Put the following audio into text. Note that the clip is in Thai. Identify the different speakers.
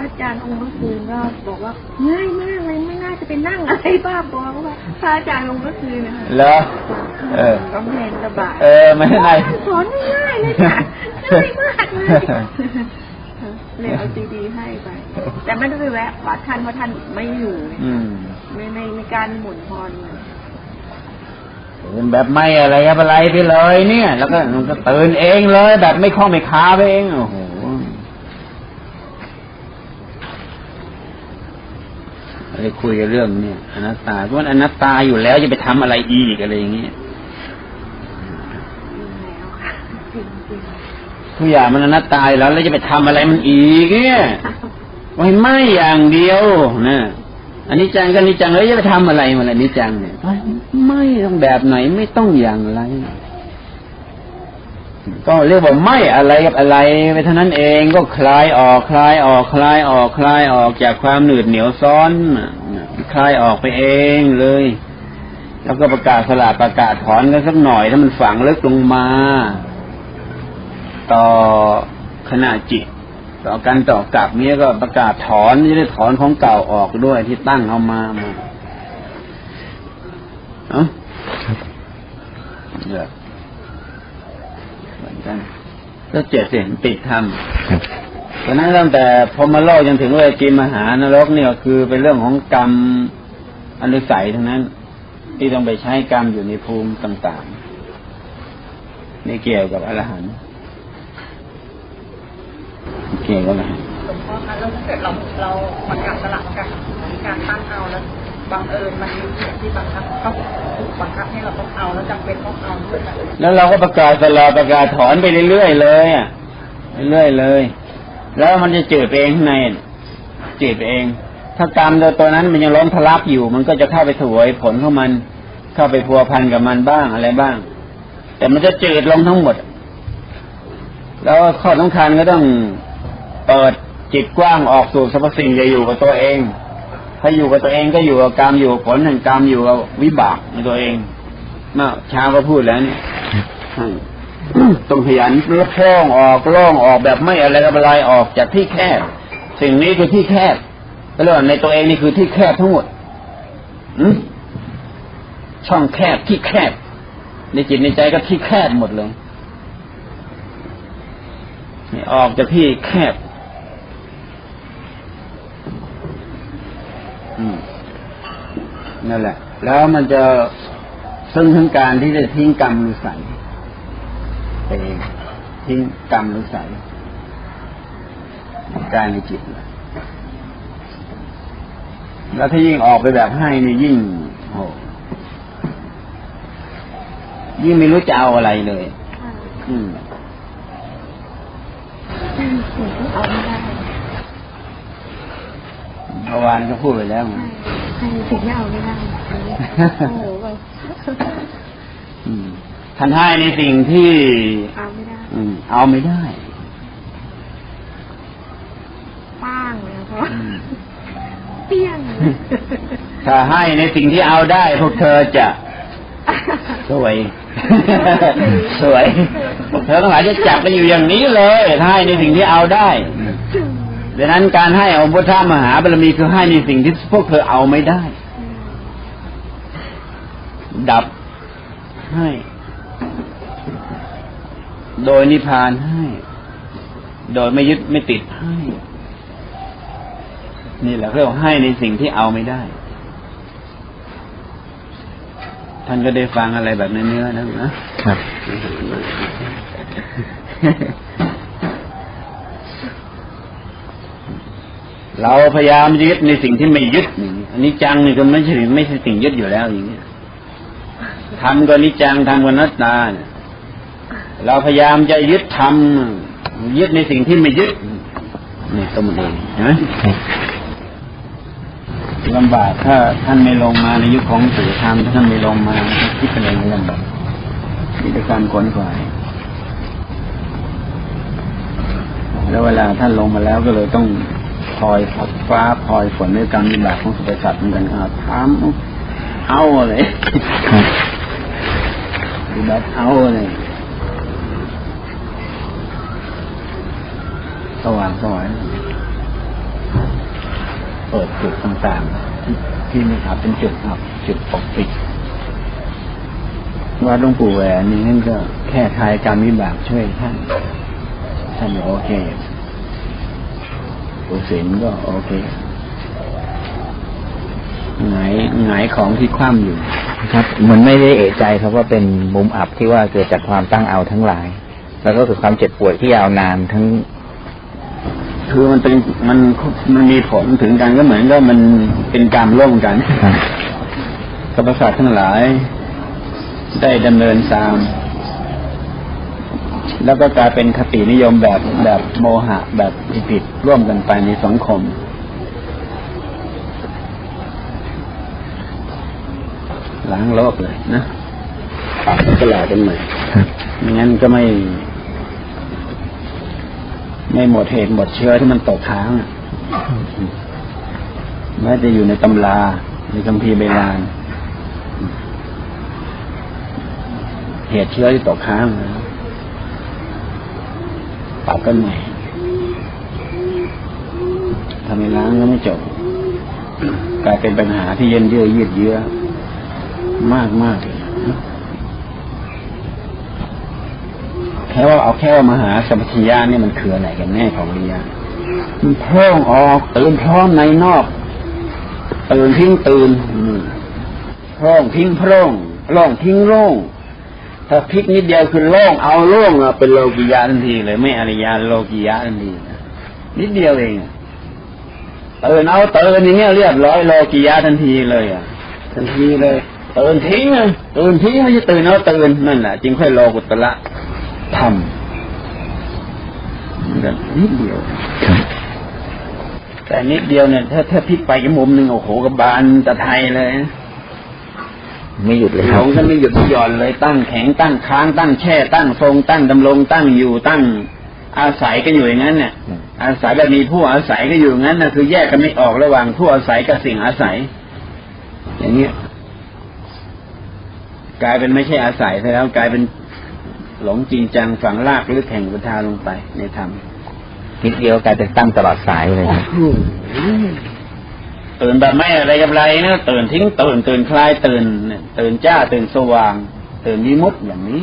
Speaker 1: ระอาจารย์องค์เมื่อคืนก็บอกว่าง่ายมากเลยไม่น่าจะไปนั่งอะไรบ้าบอว่าพระอาจารย์องค์เมื่อคืนนะคะ
Speaker 2: เหรอเออ
Speaker 1: ก็เพลงระบาด
Speaker 2: เออไม่เป็นไร
Speaker 1: สอนง่ายๆเลยค่ะง่ายมากเลยเลยเอาซีดีให้ไป แต่ไม่ได้ไปแวะวัดท่านเพราะท่านไม่อยู่
Speaker 2: อืม
Speaker 1: ไม่ไม่มีการหมุนพรเลย
Speaker 2: เป็นแบบไม่อะไรครับอะไรไปเลยเนี่ย แล้วก็มันก็ตื่นเองเลย แบบไม่คล้องไม่คาไปเองโอ้โห อะไรคุยกันเรื่องเนี่ยอนัตตาเพราะมันอนัตตาอยู่แล้วจะไปทำอะไรอีกอะไรอย่างเงี้ย
Speaker 1: แล้วค่ะจริงจริง
Speaker 2: ทุกอย่างมันอนัตตาแล้วแล้วจะไปทำอะไรมันอีกเนี่ยไม่ไม่อย่างเดียวนะอันนี้จังก็นนี้จังแล้วจะไปทำอะไรมันอันนี้จังเนี่ยไม่ต้องแบบไหนไม่ต้องอย่างไร ก็เรียกว่าไม่อะไรกับอะไรไปเท่านั้นเองก็คลายออกคลายออกคลายออกคลายออกจากความหนืดเหนียวซ้อนคลายออกไปเองเลย แล้วก็ประกาศสลาประกาศถอนกันสักหน่อยถ้ามันฝังลึกลงมา ต่อขณะจิต ต่อการต่อกลับเนี้ยก็ประกาศถอนจะได้ถอนของเก่าออกด้วยที่ตั้งเอามามาเอ๋อ กันก็เจ็ดเสียงติดธรรมเพราะฉะนั้นตั้งแต่พรหมโลกจนถึงเวจีมหานรกเนี่ยก็คือเป็นเรื่องของกรรมอนุสัยทั้งนั้น ที่ต้องไปใช้กรรมอยู่ในภูมิต่างๆนี่เกี่ยวกับอรหันต์เกี่ยวกับอรหันต์
Speaker 3: หลวงพ่อคะแล้วถ้าเกิดเราเราประกาศสลับกับการตั้งเอาแล้ว บังเอิญมันมีเหตุที่บังคับต้องถูกบังคับให้เราต้องเอาแล้วจำเป็นต้องเอาด้วยแบบ
Speaker 2: แล้วเราก็ประกาศตลอดประกาศถอนไปเรื่อยๆเลยอะเรื่อยๆเลย แล้วมันจะจืดเองข้างในจืดเอง ถ้ากรรมตัวนั้นมันยังล้มทะลักอยู่ มันก็จะเข้าไปถวยผลของมัน เข้าไปพัวพันกับมันบ้างอะไรบ้าง แต่มันจะจืดลงทั้งหมด แล้วข้อสำคัญก็ต้องเปิดจิตกว้างออกสู่สรรพสิ่งจะอยู่กับตัวเอง ถ้าอยู่กับตัวเองก็อยู่กับกรรมอยู่กับผลแห่งกรรมอยู่กับวิบากในตัวเองเมื่อเช้าก็พูดแล้วเนี่ยต้องขยันโล่องออกล่องออกแบบไม่อะไรกับอะไรออกจากที่แคบ สิ่งนี้คือที่แคบก็เรียว่าในตัวเองนี่คือที่แคบทั้งหมดอช่องแคบที่แคบ ในจิตในใจก็ที่แคบหมดเลยออกจากที่แคบ อืม นั่นแหละ แล้วมันจะซึ่งถึงการที่จะทิ้งกรรมหรือใสยไปเองทิ้งกรรมหรือใสยกายในจิตเลยแล้วถ้ายิ่งออกไปแบบให้นี่ยิ่งโอ้ยิ่งไม่รู้จะเอาอะไรเลย อืม
Speaker 1: สิ่งที่เอาไม่ได้
Speaker 2: เมื่อวานก็พูดไปแล้ว ไง
Speaker 1: ให้สิ่งที่เอาไม่ได้โอ้โหแบบ
Speaker 2: อืมท่านให้ในสิ่งที่
Speaker 1: เอาไม่ได้
Speaker 2: อืมเอาไม่ได้
Speaker 1: ป้างเลยอะเพราะ
Speaker 2: อืม
Speaker 1: เปี้ยงเลย
Speaker 2: ถ้าให้ในสิ่งที่เอาได้ พวกเธอจะสวย สวยพวกเธอทั้งหลายจะจับกันอยู่อย่างนี้เลยถ้าให้ในสิ่งที่เอาได้ ดังนั้นการให้เอาพุทธมหาบารมีคือให้ในสิ่งที่พวกเธอเอาไม่ได้ ดับให้ โดยนิพพานให้ โดยไม่ยึดไม่ติดให้ นี่แหละเรียกว่าให้ในสิ่งที่เอาไม่ได้ ท่านก็ได้ฟังอะไรแบบเนื้อๆนะลูกนะครับ เราพยายามยึดในสิ่งที่ไม่ยึดอันนี้จังนี่ก็ไม่ใช่ไม่ใช่สิ่งยึดอยู่แล้วอย่างนี้ทำก็นิจังทำก็นัตตาเราพยายามจะยึดทำยึดในสิ่งที่ไม่ยึดนี่ตัวมันเองนไหมลำบากถ้าท่านไม่ลงมาในยุคของสื่อธรรมถ้าท่านไม่ลงมาคิดเป็นเองลำบากมีแต่การขวนขวายแล้วเวลาท่านลงมาแล้วก็เลยต้อง คอยพักฟ้าคอยฝนในกรรมวิบากของสุภสัตว์เหมือนกันครับถามเอาเลยคือแบบเอาเลยสว่างสวายเปิดจุดต่างๆ ที่ที่มีครับเป็นจุดครับ จุดปกปิดวัดหลวงปู่แหวนนี่นั่นก็แค่ทายกรรมวิบากช่วยท่านท่านบอกโอเค ปู่ศิลป์ก็โอเคหงายหงายของที่คว่ำอยู่
Speaker 4: ครับเหมือนไม่ได้เอะใจครับว่าเป็นมุมอับที่ว่าเกิดจากความตั้งเอาทั้งหลาย แล้วก็คือความเจ็บปวดที่ยาวนานทั้ง
Speaker 2: คือมันเป็นมันมันมีผลถึงกันก็เหมือนกับมันเป็นกรรมร่วมกัน
Speaker 4: ครับ
Speaker 2: สรรพสัตว์ทั้งหลาย ได้ดำเนินตาม แล้วก็กลายเป็นคตินิยมแบบแบบโมหะแบบผิดๆร่วมกันไปในสังคม ล้างโลกเลยนะปรับตลาดกันใหม่
Speaker 4: ครับ
Speaker 2: ไม่งั้นก็ไม่ ไม่หมดเหตุหมดเชื้อที่มันตกค้างอะแม้จะอยู่ในตำราในคัมภีร์ใบลาน เหตุเชื้อที่ตกค้างนะ ปรับกันใหม่ทำไมล้างก็ไม่จบ กลายเป็นปัญหาที่เย็นเยือยืดเยื้อมากมากเลยแค่ว่าเอาแค่ว่ามหาสัมปชัญญะเนี่ยมันคืออะไรกันแน่ของวิญญาณมันพร่งออกตื่นพร้อมในนอกตื่นทิ้งตื่นพร่องทิ้งพร่องโล่งทิ้งโล่ง ถ้าพลิกนิดเดียวคือโล่งเอาโล่งเป็นโลกิยะทันทีเลย ไม่อริยะโลกิยะทันทีนะนิดเดียวเองอะตื่นเอาตื่นอย่างเงี้ยเรียบร้อยโลกิยะทันทีเลยอะ ทันทีเลยตื่นทิ้งอะตื่นทิ้งไม่ใช่ตื่นเอาตื่นนั่นแหละจึงค่อยโลกุตละทำนิดเดียวแต่นิดเดียวเนี่ยถ้าถ้าพลิกไปอีกมุมหนึ่งโอ้โหกบาลตะไทยเลยนะ
Speaker 4: ไม่หยุดเลย
Speaker 2: ห
Speaker 4: ค
Speaker 2: ล
Speaker 4: รับ
Speaker 2: งก็ไม่หยุดไม่หย่อนเลยตั้งแข็งตั้งค้างตั้งแช่ ตั้งทรง ตั้งดำรงตั้งอยู่ตั้งอาศัยก็อยู่อย่างนั้นเนี่ยอาศัยแบบมีผู้อาศัยก็อยู่อย่างนั้นนะคือแยกกันไม่ออกระหว่างผู้อาศัยกับสิ่งอาศัย อย่างเงี้ยกลายเป็นไม่ใช่อาศัยซะแล้วกลายเป็นหลงจริงจังฝังลากลึกแห่งพุทธาลงไปในธรรม
Speaker 4: นิดเดียวกลายเป็นตั้งตลอดสายเลยครับ
Speaker 2: ตื่นแบบไม่อะไรกับอะไรนะตื่นทิ้งตื่นตื่นคลายตื่นเตื่นจ้าตื่นสว่าง ตื่นวิมุตติอย่างนี้